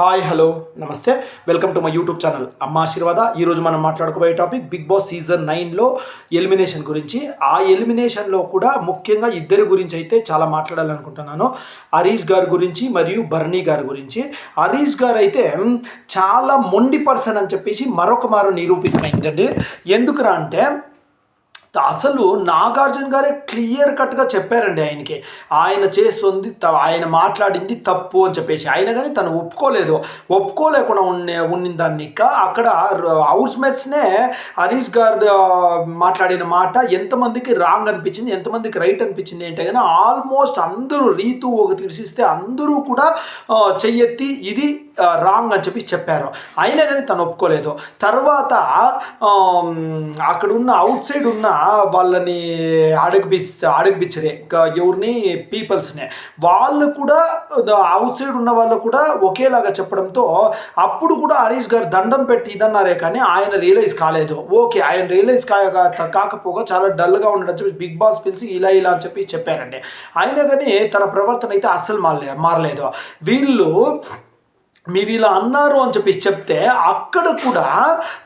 Hi hello నమస్తే. Welcome to my YouTube channel అమ్మ ఆశీర్వాద. ఈరోజు మనం మాట్లాడుకోబోయే టాపిక్ బిగ్ బాస్ సీజన్ నైన్లో ఎలిమినేషన్ గురించి. ఆ ఎలిమినేషన్లో కూడా ముఖ్యంగా ఇద్దరి గురించి అయితే చాలా మాట్లాడాలనుకుంటున్నాను. హరీష్ గారి గురించి మరియు బర్నీ గారి గురించి. హరీష్ గారు అయితే చాలా మొండి పర్సన్ అని చెప్పేసి మరొక మారు నిరూపితమైందండి. ఎందుకురా అంటే అసలు నాగార్జున గారే క్లియర్ కట్గా చెప్పారండి ఆయనకి. ఆయన చేస్తుంది త- ఆయన మాట్లాడింది తప్పు అని చెప్పేసి. ఆయన కానీ తను ఒప్పుకోలేదు. ఒప్పుకోలేకుండా ఉండే ఉన్న దాన్ని అక్కడ హౌస్ మేట్స్నే హరీష్ గారు మాట్లాడిన మాట ఎంతమందికి రాంగ్ అనిపించింది ఎంతమందికి రైట్ అనిపించింది అంటే కానీ ఆల్మోస్ట్ అందరూ రీతు ఒక తీసిస్తే అందరూ కూడా చెయ్యెత్తి ఇది రాంగ్ అని చెప్పి చెప్పారు. అయినా కానీ తను ఒప్పుకోలేదు. తర్వాత అక్కడున్న అక్కడ ఉన్న అవుట్ సైడ్ ఉన్న వాళ్ళని అడగబిచ్ అడగబిచ్చరే ఎవరిని? పీపుల్స్ని. వాళ్ళు కూడా అవుట్ సైడ్ ఉన్న వాళ్ళు కూడా ఒకేలాగా చెప్పడంతో అప్పుడు కూడా హరీష్ గారు దండం పెట్టి ఇదన్నారే కానీ ఆయన రియలైజ్ కాలేదు. ఓకే ఆయన రియలైజ్ కా కాకపోగా చాలా డల్గా ఉండడం చెప్పి బిగ్ బాస్ పిలిచి ఇలా ఇలా అని చెప్పి చెప్పారండి. అయినా కానీ తన ప్రవర్తన అయితే అస్సలు మారలే మారలేదు. వీళ్ళు మీరు ఇలా అన్నారు అని చెప్పి చెప్తే అక్కడ కూడా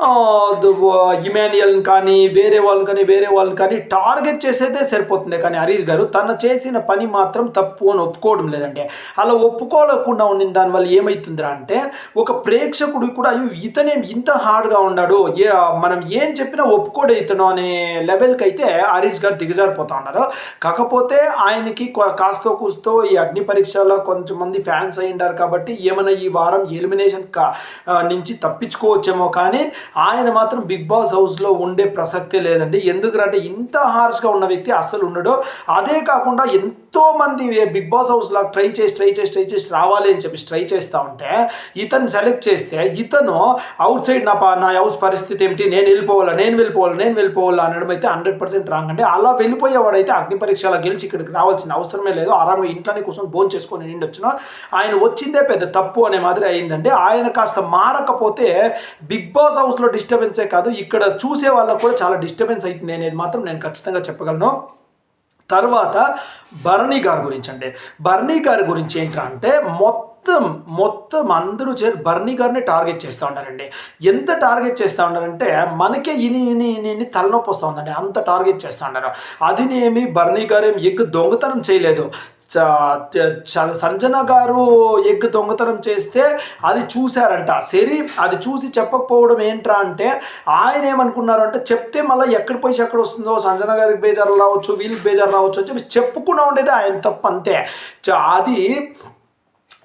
ఆ, ఇమాన్యుయల్ని కానీ వేరే వాళ్ళని కానీ వేరే వాళ్ళని కానీ టార్గెట్ చేసేదే సరిపోతుంది. కానీ హరీష్ గారు తను చేసిన పని మాత్రం తప్పు అని ఒప్పుకోవడం లేదండి అలా ఒప్పుకోలేకుండా ఉండిన దానివల్ల ఏమవుతుందిరా అంటే ఒక ప్రేక్షకుడు కూడా అయ్యో ఇతనేం ఇంత హార్డ్గా ఉన్నాడు. ఏ మనం ఏం చెప్పినా ఒప్పుకోడే ఇతను అనే లెవెల్కి అయితే హరీష్ గారు దిగజారిపోతా ఉన్నారు. కాకపోతే ఆయనకి కొ- కాస్తో కూస్తో ఈ అగ్ని పరీక్షలో కొంచెం మంది ఫ్యాన్స్ అయ్యిండారు కాబట్టి ఏమైనా ఈ వారం ఎలిమినేషన్ కా నుంచి తప్పించుకోవచ్చేమో కానీ ఆయన మాత్రం బిగ్ బాస్ హౌస్లో ఉండే ప్రసక్తే లేదండి. ఎందుకంటే ఇంత హార్ష్గా ఉన్న వ్యక్తి అస్సలు ఉండడు. అదే కాకుండా ఎంత మంది బిగ్ బాస్ హౌస్లా ట్రై చేసి ట్రై చేసి ట్రై చేసి రావాలి అని చెప్పి ట్రై చేస్తూ ఉంటే ఇతను సెలెక్ట్ చేస్తే ఇతను అవుట్ సైడ్ నా నా హౌస్ పరిస్థితి ఏమిటి? నేను వెళ్ళిపోవాలా? నేను వెళ్ళిపోవాలా? నేను వెళ్ళిపోవాలా? అనడం అయితే హండ్రెడ్ పర్సెంట్ రాంగ్. అంటే అలా వెళ్ళిపోయేవాడైతే అగ్ని పరీక్షలో గెలిచి ఇక్కడికి రావాల్సిన అవసరమే లేదు. ఆరాంగా ఇంట్లోనే కూర్చొని భోజనం చేసుకొని నిండి వచ్చిన ఆయన వచ్చిందే పెద్ద తప్పు అనే మాదిరి అయిందండి. ఆయన కాస్త మారకపోతే బిగ్ బాస్ హౌస్లో డిస్టర్బెన్సే కాదు. ఇక్కడ చూసే వాళ్ళకు కూడా చాలా డిస్టర్బెన్స్ అవుతుంది అనేది మాత్రం నేను ఖచ్చితంగా చెప్పగలను. తర్వాత భరణి గారి గురించి అండి భరణి గారి గురించి ఏంటంటే మొత్తం మొత్తం అందరూ చేరి బర్నీ గారిని టార్గెట్ చేస్తూ ఉన్నారండి. ఎంత టార్గెట్ చేస్తూ ఉన్నారంటే మనకే ఇని ఇని ఇని ఇని తలనొప్పి వస్తూ ఉందండి. అంత టార్గెట్ చేస్తూ ఉన్నారు. అదినేమి బర్నీ గారు ఏమి ఎగ్గు దొంగతనం చేయలేదు. సంజన గారు ఎగ్ దొంగతనం చేస్తే అది చూశారంట. సరే అది చూసి చెప్పకపోవడం ఏంట్రా అంటే ఆయన ఏమనుకున్నారు అంటే చెప్తే మళ్ళీ ఎక్కడ పోయి ఎక్కడ వస్తుందో సంజన గారికి బేజారు రావచ్చు వీళ్ళకి బేజారు రావచ్చు అని చెప్పి చెప్పుకున్నా ఉండేది ఆయన తప్పు అంతే చ- అది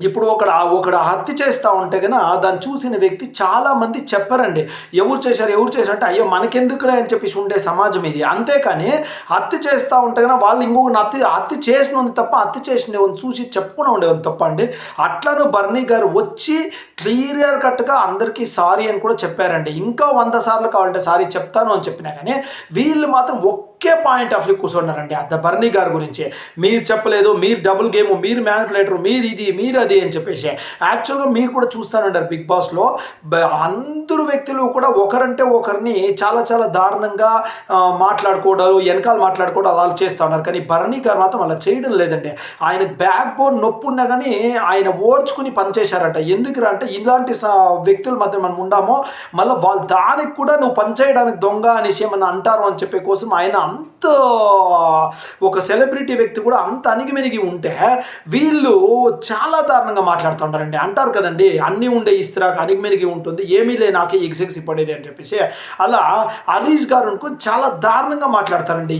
ఇప్పుడు ఒకడు ఒకడు హత్య చేస్తూ ఉంటే కనుక దాన్ని చూసిన వ్యక్తి చాలామంది చెప్పారండి. ఎవరు చేశారు ఎవరు చేశారు అంటే అయ్యో మనకెందుకులే అని చెప్పేసి ఉండే సమాజం ఇది. అంతేకాని హత్య చేస్తూ ఉంటే కనుక వాళ్ళు ఇంకొక హత్య హత్య చేసిన తప్ప హత్య చేసిన చూసి చెప్పుకుని ఉండేవాళ్ళు తప్ప అండి. అట్లను బర్నీ గారు వచ్చి క్లియర్ కట్గా అందరికీ సారీ అని కూడా చెప్పారండి. ఇంకా వంద సార్లు కావాలంటే సారీ చెప్తాను అని చెప్పినా కానీ వీళ్ళు మాత్రం ఒకే పాయింట్ ఆఫ్ వ్యూ కూర్చున్నారండి. అద్ద బర్నీ గారి గురించి. మీరు చెప్పలేదు మీరు డబుల్ గేమ్ మీరు మ్యానిపులేటర్ మీరు ఇది మీరు అది అని చెప్పేసి. యాక్చువల్గా మీరు కూడా చూస్తానంటారు బిగ్ బాస్లో. బ- అందరు వ్యక్తులు కూడా ఒకరంటే ఒకరిని చాలా చాలా దారుణంగా మాట్లాడుకోవడాలు వెనకాల మాట్లాడుకోవడం అలా చేస్తూ ఉన్నారు. కానీ భరణి గారు మాత్రం అలా చేయడం లేదండి. ఆయన బ్యాక్ బోన్ నొప్పి ఉన్నా కానీ ఆయన ఓర్చుకుని పనిచేశారంట ఎందుకురా అంటే ఇలాంటి వ్యక్తుల మధ్య మనం ఉండామో మళ్ళీ వాళ్ళు దానికి కూడా నువ్వు పనిచేయడానికి దొంగ అనేసి ఏమన్నా అంటారు అని చెప్పే కోసం ఆయన అంత ఒక సెలబ్రిటీ వ్యక్తి కూడా అంత అణిగిమెనిగి ఉంటే వీళ్ళు చాలా దారుణంగా మాట్లాడుతుంటారండి. అంటారు కదండి అన్నీ ఉండే ఇస్త్రాక్ అణిగిమెనిగి ఉంటుంది ఏమీ లే నాకే ఎగ్జిక్స్ పడేది అని చెప్పేసి. అలా హరీష్ గారు అనుకుని చాలా దారుణంగా మాట్లాడతారండి.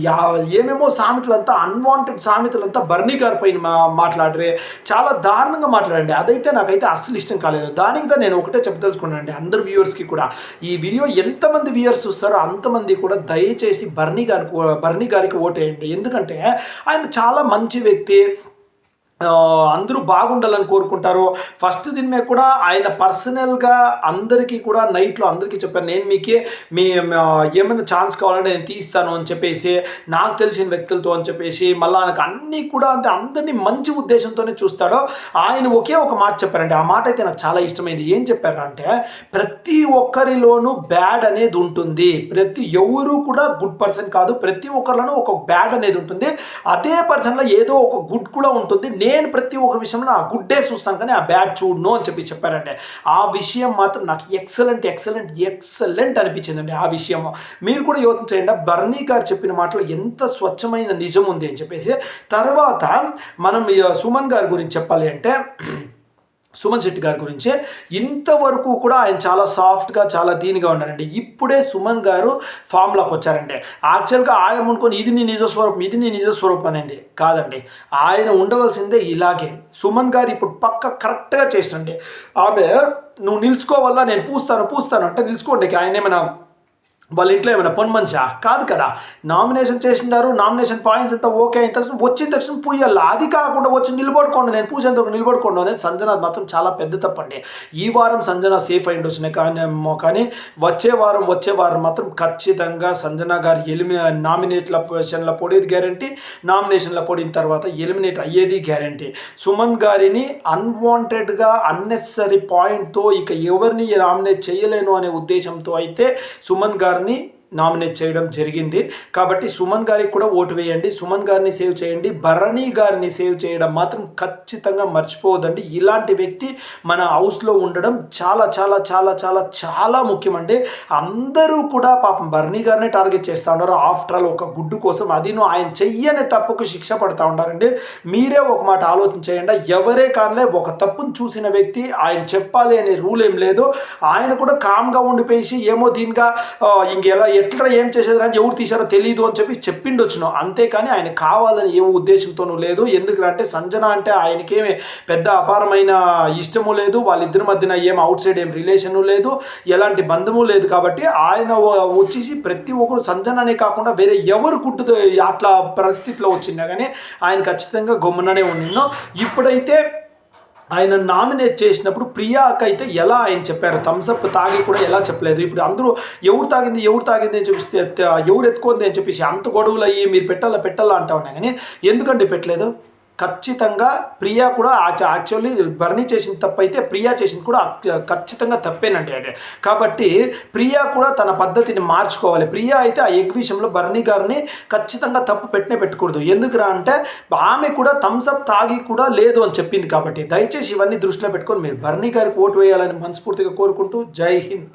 ఏమేమో సామెతలంతా అన్వాంటెడ్ సామెతలంతా బర్నీ గారి పైన మాట్లాడరే చాలా దారుణంగా మాట్లాడండి. అదైతే నాకైతే అస్సలు ఇష్టం కాలేదు. దానికి தான் నేను ఒకటే చెప్పదలుచుకున్నానండి అందరు వ్యూవర్స్కి కూడా. ఈ వీడియో ఎంతమంది వ్యూవర్స్ చూస్తారో అంతమంది కూడా దయచేసి బర్నీ గారికి బర్నీ గారికి ఓటేయండి. ఎందుకంటే ఆయన చాలా మంచి వ్యక్తి అందరూ బాగుండాలని కోరుకుంటారు. ఫస్ట్ దీని మీద కూడా ఆయన పర్సనల్గా అందరికీ కూడా నైట్లో అందరికీ చెప్పాను నేను మీకే మీ ఏమైనా ఛాన్స్ కావాలంటే నేను తీస్తాను అని చెప్పేసి నాకు తెలిసిన వ్యక్తులతో అని చెప్పేసి మళ్ళీ ఆయనకు అన్నీ కూడా అంటే అందరినీ మంచి ఉద్దేశంతోనే చూస్తాడో. ఆయన ఒకే ఒక మాట చెప్పారండి. ఆ మాట అయితే నాకు చాలా ఇష్టమైంది. ఏం చెప్పారంటే ప్రతి ఒక్కరిలోనూ బ్యాడ్ అనేది ఉంటుంది. ప్రతి ఎవరు కూడా గుడ్ పర్సన్ కాదు. ప్రతి ఒక్కరిలోనూ ఒక బ్యాడ్ అనేది ఉంటుంది. అదే పర్సన్లో ఏదో ఒక గుడ్ కూడా ఉంటుంది. నేను ప్రతి ఒక్క విషయంలో ఆ గుడ్డే చూస్తాను కానీ ఆ బ్యాడ్ చూడను అని చెప్పి చెప్పారంటే ఆ విషయం మాత్రం నాకు ఎక్సలెంట్ ఎక్సలెంట్ ఎక్సలెంట్ అనిపించిందండి ఆ విషయం. మీరు కూడా యోచన చేయండి. బర్నీ గారు చెప్పిన మాటలో ఎంత స్వచ్ఛమైన నిజం ఉంది అని చెప్పేసి తర్వాత మనం సుమన్ గారి గురించి చెప్పాలి అంటే సుమన్ శెట్టి గారి గురించి. ఇంతవరకు కూడా ఆయన చాలా సాఫ్ట్గా చాలా దీనిగా ఉన్నారండి. ఇప్పుడే సుమన్ గారు ఫామ్లోకి వచ్చారంటే. యాక్చువల్గా ఆయన అనుకొని ఇది నీ నిజస్వరూపం ఇది నీ నిజస్వరూపం అనేది. కాదండి. ఆయన ఉండవలసిందే ఇలాగే. సుమన్ గారు ఇప్పుడు పక్క కరెక్ట్గా చేసండి ఆమె నువ్వు నిలుచుకోవాలా నేను పూస్తాను పూస్తాను అంటే నిలుచుకోండి ఆయన ఏమైనా వాళ్ళ ఇంట్లో ఏమైనా పని మంచా? కాదు కదా. నామినేషన్ చేసినారు నామినేషన్ పాయింట్స్ అంతా ఓకే అయిన తక్షణం వచ్చిన తక్షణం పూయాలి అది కాకుండా వచ్చి నిలబడుకోండి నేను పూసేంత నిలబడుకోండి అనేది సంజన మాత్రం చాలా పెద్ద తప్పండి. ఈ వారం సంజన సేఫ్ అయి వచ్చినాయి కానీ ఏమో కానీ వచ్చే వారం వచ్చే వారం మాత్రం ఖచ్చితంగా సంజన గారు ఎలిమి నామినేట్ల పొజిషన్ల పొడేది గ్యారంటీ నామినేషన్ల పొడిన తర్వాత ఎలిమినేట్ అయ్యేది గ్యారంటీ సుమన్ గారిని అన్వాంటెడ్గా అన్నెసరీ పాయింట్తో ఇక ఎవరిని నామినేట్ చేయలేను అనే ఉద్దేశంతో అయితే సుమన్ గారిని నామినేట్ చేయడం జరిగింది. కాబట్టి సుమన్ గారికి కూడా ఓటు వేయండి. సుమన్ గారిని సేవ్ చేయండి. భరణి గారిని సేవ్ చేయడం మాత్రం ఖచ్చితంగా మర్చిపోవద్దండి. ఇలాంటి వ్యక్తి మన హౌస్లో ఉండడం చాలా చాలా చాలా చాలా చాలా ముఖ్యమండి. అందరూ కూడా పాపం భరణి గారిని టార్గెట్ చేస్తూ ఉన్నారు. ఆఫ్టర్ ఆల్ ఒక గుడ్డు కోసం అది ఆయన చెయ్యని తప్పుకు శిక్ష పడతా ఉన్నారండి మీరే ఒక మాట ఆలోచన చేయండి ఎవరే కానీ ఒక తప్పును చూసిన వ్యక్తి ఆయన చెప్పాలి అనే రూల్ ఏం లేదు. ఆయన కూడా కామ్గా ఉండిపోయేసి ఏమో దీనిగా ఇంకెలా ఎట్లా ఏం చేసేది అని ఎవరు తీశారో తెలియదు అని చెప్పి చెప్పిండొచ్చును. అంతేకాని ఆయన కావాలని ఏ ఉద్దేశంతోనూ లేదు. ఎందుకంటే సంజన అంటే ఆయనకేమి పెద్ద అపారమైన ఇష్టము లేదు. వాళ్ళిద్దరి మధ్యన ఏం అవుట్ సైడ్ ఏం రిలేషను లేదు. ఎలాంటి బంధము లేదు కాబట్టి ఆయన వచ్చేసి ప్రతి ఒక్కరు సంజననే కాకుండా వేరే ఎవరు కుట్టు అట్లా పరిస్థితిలో వచ్చినా కానీ ఆయన ఖచ్చితంగా గమ్ముననే ఉండినో ఇప్పుడైతే ఆయన నామినేట్ చేసినప్పుడు ప్రియాకి అయితే ఎలా ఆయన చెప్పారు? థమ్స్అప్ తాగి కూడా ఎలా చెప్పలేదు? ఇప్పుడు అందరూ ఎవరు తాగింది ఎవరు తాగింది అని చెప్పి ఎవరు ఎత్తుకుంది అని చెప్పేసి అంత గొడవలు అయ్యి మీరు పెట్టాలా పెట్టాలా అంటా ఉన్నా కానీ ఎందుకండి పెట్టలేదు? ఖచ్చితంగా ప్రియా కూడా యాక్చువల్లీ బర్నీ చేసిన తప్పు అయితే ప్రియా చేసింది కూడా ఖచ్చితంగా తప్పేనండి అంటే కాబట్టి ప్రియా కూడా తన పద్ధతిని మార్చుకోవాలి. ప్రియా అయితే ఆ ఎగ్ విషయంలో బర్నీ గారిని ఖచ్చితంగా తప్పు పెట్టినే పెట్టకూడదు. ఎందుకురా అంటే ఆమె కూడా థమ్స్అప్ తాగి కూడా లేదు అని చెప్పింది కాబట్టి దయచేసి ఇవన్నీ దృష్టిలో పెట్టుకొని మీరు బర్నీ గారికి ఓటు వేయాలని మనస్ఫూర్తిగా కోరుకుంటూ జై హింద్.